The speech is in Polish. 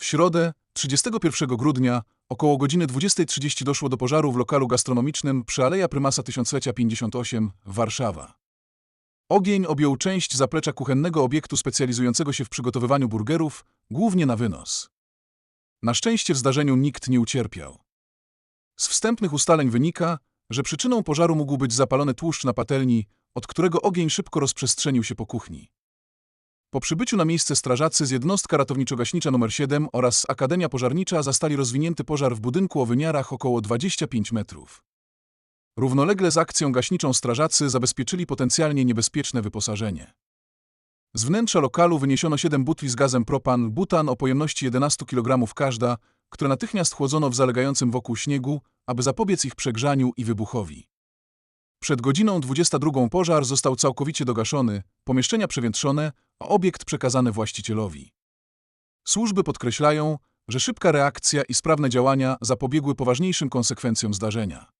W środę, 31 grudnia, około godziny 20.30 doszło do pożaru w lokalu gastronomicznym przy Aleja Prymasa Tysiąclecia 58, Warszawa. Ogień objął część zaplecza kuchennego obiektu specjalizującego się w przygotowywaniu burgerów, głównie na wynos. Na szczęście w zdarzeniu nikt nie ucierpiał. Z wstępnych ustaleń wynika, że przyczyną pożaru mógł być zapalony tłuszcz na patelni, od którego ogień szybko rozprzestrzenił się po kuchni. Po przybyciu na miejsce strażacy z jednostka ratowniczo-gaśnicza nr 7 oraz Akademia Pożarnicza zastali rozwinięty pożar w budynku o wymiarach około 25 metrów. Równolegle z akcją gaśniczą strażacy zabezpieczyli potencjalnie niebezpieczne wyposażenie. Z wnętrza lokalu wyniesiono 7 butli z gazem propan, butan o pojemności 11 kg każda, które natychmiast chłodzono w zalegającym wokół śniegu, aby zapobiec ich przegrzaniu i wybuchowi. Przed godziną 22 pożar został całkowicie dogaszony, pomieszczenia przewietrzone, a obiekt przekazany właścicielowi. Służby podkreślają, że szybka reakcja i sprawne działania zapobiegły poważniejszym konsekwencjom zdarzenia.